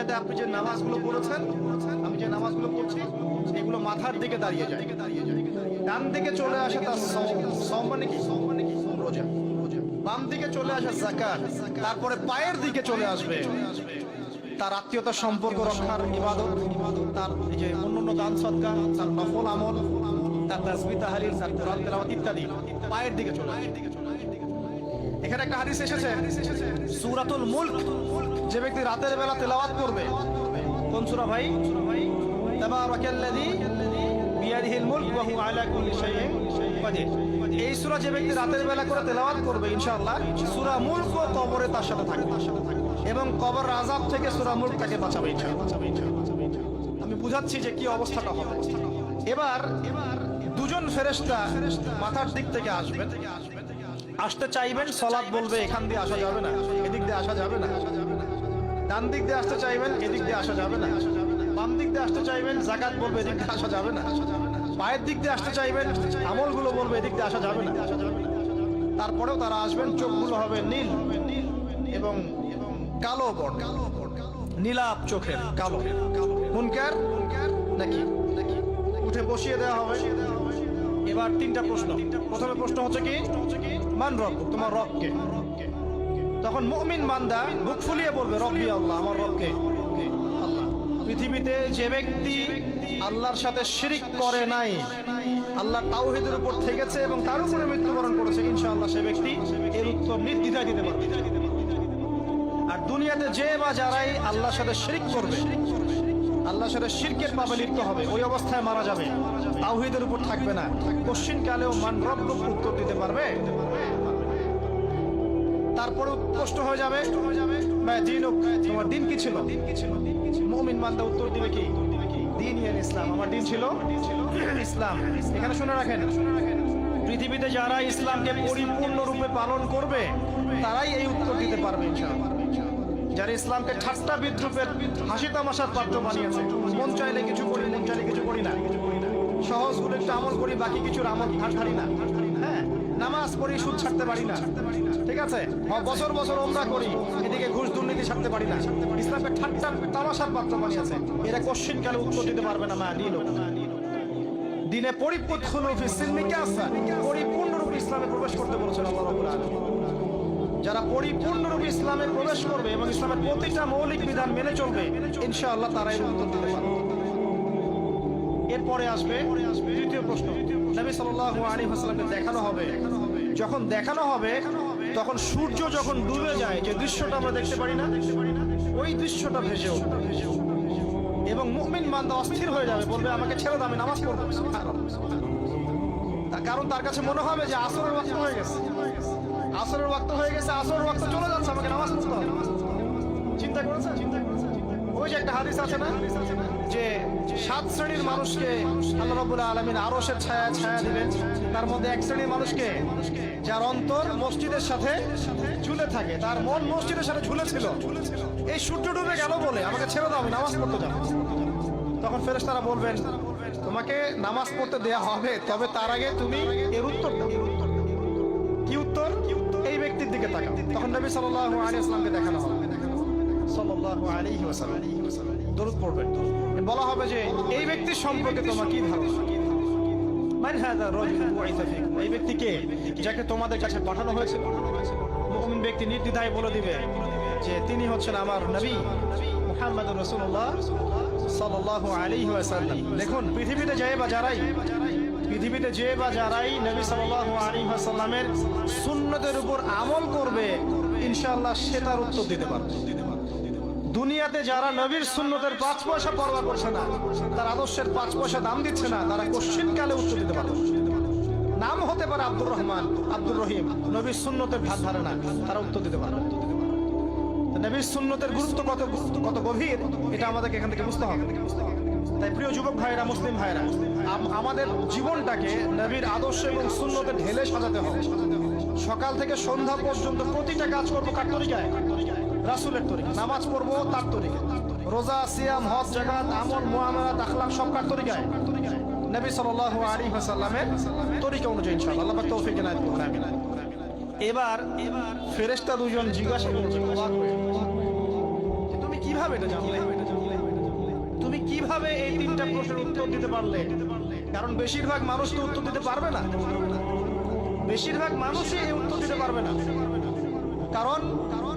দুনিয়াতে আপনি যে নামাজগুলো পড়েছেন, আমি যে নামাজগুলো পড়ছি, এগুলো মাথার দিকে দাঁড়িয়ে যায়। ডান দিকে চলে আসে তার সওম। সওম মানে কি? সওম মানে কি রোজা। বাম দিকে চলে আসে জাকাত তারপরে পায়ের দিকে চলে আসবে তার আত্মীয়তার সম্পর্ক রক্ষার ইবাদত, তার যে অন্যান্য দান সদকা তার নফল আমল, তার তাসবিহ তাহলিল, তার কোরআন, তেলাওয়াত ইত্যাদি পায়ের দিকে চলে এখানে একটা হাদিস এসেছে, সূরাতুল মুলক। যে ব্যক্তি রাতের বেলা তেলাওয়াত করবে, কোন সূরা ভাই? এই সূরা যে ব্যক্তি রাতের বেলা করে তেলাওয়াত করবে, ইনশাআল্লাহ, সূরা মুলক ও কবরে তার সাথে থাকবে। এবং কবর আযাব থেকে সূরা মুলক তাকে বাঁচাবে, ইনশাআল্লাহ। আমি বুঝাচ্ছি যে কি অবস্থাটা হবে। এবার এবার দুজন ফেরেশতা মাথার দিক থেকে আসবেন। আসতে চাইবেন সলাদ বলবে, এখান দিয়ে আসা যাবে না, এদিক দিয়ে আসা যাবে না। ডান দিক দিয়ে আসতে চাইবেন, এদিক দিয়ে আসা যাবে না। বাম দিক দিয়ে আসতে চাইবেন, জাকাত বলবে, এদিক দিয়ে আসা যাবে না। পায়ের দিক দিয়ে আসতে চাইবেন, আমলগুলো বলবে, এদিক দিয়ে আসা যাবে না। তারপরেও তারা আসবেন চোখ চোখগুলো হবে নীল এবং কালো বর্ণ। নীলাপ চোখের, কালো। মুনকার নাকি? উঠে বসিয়ে দেওয়া হবে। এবার তিনটা প্রশ্ন। প্রথমে প্রশ্ন হচ্ছে কি? মান রব, তোমার রবকে। তখন মুমিন বান্দা বুক ফুলিয়ে বলবে, রব্বি আল্লাহ, আমার রবকে। পৃথিবীতে যে ব্যক্তি আল্লাহর সাথে শিরিক করে নাই, আল্লাহ তাওহিদের উপর থেকেছে এবং তার উপরে মৃত্যুবরণ করেছে, ইনশাআল্লাহ সে ব্যক্তি এর উত্তর নির্দ্বিধায় দিতে পারবে। আর দুনিয়াতে যে বা যারাই আল্লাহর সাথে শিরিক করবে, আল্লাহর সাথে শিরকের পাবে লিপ্ত হবে, ওই অবস্থায় মারা যাবে। তাওহিদের উপর থাকবে না। কশ্চিন কালেও মান রব্ব উত্তর দিতে পারবে? তারপরে প্রশ্ন হয়ে যাবে। তোমার দিন কি ছিল? মুমিন উত্তর দিবে কি? দিন ইসলাম, আমার দিন ছিল ইসলাম। এখানে শুনে রাখেন, পৃথিবীতে যারা ইসলামকে পরিপূর্ণ রূপে পালন করবে, তারাই এই উত্তর দিতে পারবে যারা ইসলামকে ঠাট্টা বিদ্রুপের হাসি তামাশার পাত্র বানিয়েছে, মন চাইলে কিছু করি, মন চাইলে কিছু করি না। সহজগুলো একটু আমল করি, বাকি কিছুর আমল ধার না। নামাজ পড়ি, সুদ ছাড়তে পারি না। ঠিক আছে? বছর বছর ওমরা করি, এদিকে ঘুষ দুর্নীতি ছাড়তে পারি না। ইসলামকে ঠাট্টা, তামাশার পাত্র বানিয়েছে এরা কোশ্চিন কালে উত্তর দিতে পারবে না মা নিল দিনে পরিপূর্ণ পরিপূর্ণরূপে ইসলামে প্রবেশ করতে বলেছেন আল্লাহ রাব্বুল আলামিন। যারা পরিপূর্ণরূপে ইসলামে প্রবেশ করবে এবং ইসলামের প্রতিটা মৌলিক বিধান মেনে চলবে, ইনশাআল্লাহ তারা এর উত্তর দিতে পারবে। এরপরে আসবে তৃতীয় প্রশ্ন। নবী সাল্লাল্লাহু আলাইহি ওয়াসাল্লামকে দেখানো হবে। যখন দেখানো হবে, তখন সূর্য যখন ডুবে যায়, যে দৃশ্যটা আমরা দেখতে পারি না, ওই দৃশ্যটা ভেসে উঠবে। এবং মুমিন বান্দা অস্থির হয়ে যাবে, বলবে, আমাকে ছেড়ে দাও, আমি নামাজ পড়ব। কারণ তার কাছে মনে হবে যে আসরের ওয়াক্ত হয়ে গেছে। আসরের ওয়াক্ত হয়ে গেছে, আসরের ওয়াক্ত চলে যাচ্ছে, আমাকে নামাজ পড়তে হবে। চিন্তা করেছেন? ওই যে একটা হাদিস আছে না? যে সাত শ্রেণির মানুষকে আল্লাহ আলামিন আরশের ছায়া ছায়া দিবেন। তার মধ্যে এক শ্রেণির মানুষকে যার অন্তর মসজিদের সাথে ঝুলে থাকে। তার মন মসজিদের সাথে এই সূর্য ডুবে গেল বলে আমাকে ছেড়ে দাও নামাজ পড়তে তখন ফেরেশতারা বলবেন, তোমাকে নামাজ পড়তে দেয়া হবে, তবে তার আগে তুমি এর উত্তর কি উত্তর? এই ব্যক্তির দিকে তাকাও। তখন নবী আলাইহি ওয়াসাল্লামকে দেখানো হবে। বলা হবে যে এই ব্যক্তির সম্পর্কে তোমার কি এই ব্যক্তি কে? যাকে তোমাদের কাছে পাঠানো হয়েছে। মুমিন ব্যক্তি বলে দিবে যে তিনি হচ্ছেন আমার নবী ওয়াসাল্লাম। দেখুন, পৃথিবীতে যে বা যারাই, পৃথিবীতে যে বা যারাই নবী সাল্লাল্লাহু আলাইহি ওয়াসাল্লামের সুন্নতের উপর আমল করবে, ইনশাআল্লাহ সে তার উত্তর দিতে পারবে। দুনিয়াতে যারা নবীর সুন্নতের পাঁচ পয়সা পরোয়া করছে না, তার আদর্শের পাঁচ পয়সা দাম দিচ্ছে না, তারা কোশ্চিন কালে উত্তর দিতে পারবে নাম হতে পারে আব্দুর রহমান, আব্দুর রহিম। নবীর সুন্নতের ধার ধারে না, তারা উত্তর দিতে পারবে নবীর সুন্নতের গুরুত্ব কত কত গভীর, এটা আমাদেরকে এখান থেকে বুঝতে হবে। তাই প্রিয় যুবক ভাইরা মুসলিম ভাইরা আমাদের জীবনটাকে নবীর আদর্শ এবং শূন্যতে ঢেলে সাজাতে হবে। সকাল থেকে সন্ধ্যা পর্যন্ত প্রতিটা কাজ করব কার রাসুলের তরিকা। নামাজ পড়ব তার তরিকা। রোজা, সিয়াম, হজ জাগাত আমল আখলাক সব কার তরিকায়। নবী সাল্লাল্লাহু আলাইহি ওয়াসাল্লামের তরিকা অনুযায়ী আল্লাহ তৌফিক এবার এবার দুজন জিজ্ঞাসা করছে তুমি কীভাবে এটা জানলে? তুমি কীভাবে এই তিনটা প্রশ্নের উত্তর দিতে পারলে? কারণ বেশিরভাগ মানুষ তো উত্তর দিতে পারবে না। বেশিরভাগ মানুষই এই উত্তর দিতে পারবে না। কারণ কারণ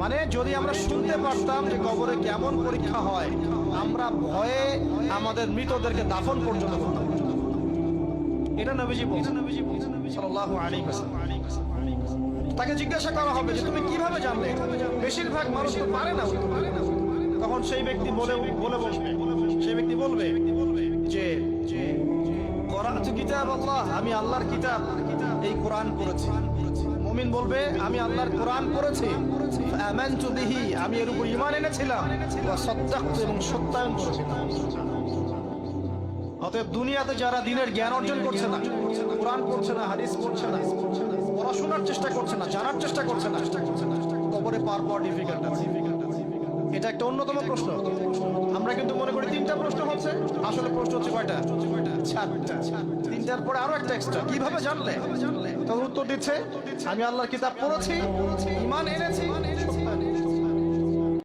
মানে যদি আমরা শুনতে পারতাম যে কবরে কেমন পরীক্ষা হয়, আমরা ভয়ে আমাদের মৃতদেরকে দাফন পর্যন্ত করতাম। এটা নবীজি তাকে জিজ্ঞাসা করা হবে যে তুমি কীভাবে জানলে? বেশিরভাগ মানুষ তো পারে না। তখন সেই ব্যক্তি বলে বলে বসবে সেই ব্যক্তি বলবে যে কিতাব আল্লাহ, আমি আল্লাহর কিতাব এই কোরআন পড়েছি। মুমিন বলবে, আমি আল্লাহর কোরআন পড়েছি। আমানতু বিহি আমি এর উপর ঈমান এনেছিলাম। ওয়া সাদ্দাকতু এবং সত্যায়ন করেছিলাম। অতএব দুনিয়াতে যারা দিনের জ্ঞান অর্জন করছে না, কোরআন পড়ছে না, হাদিস পড়ছে না, পড়াশোনার চেষ্টা করছে না, জানার চেষ্টা করছে না, কবরে পার পাওয়া ডিফিকাল্ট এটা একটা অন্যতম প্রশ্ন। আমরা কিন্তু মনে করি আসলে পরে আরও একটা কীভাবে জানলে? তখন উত্তর দিচ্ছে, আমি আল্লাহর কিতাব পড়েছি ইমান এনেছি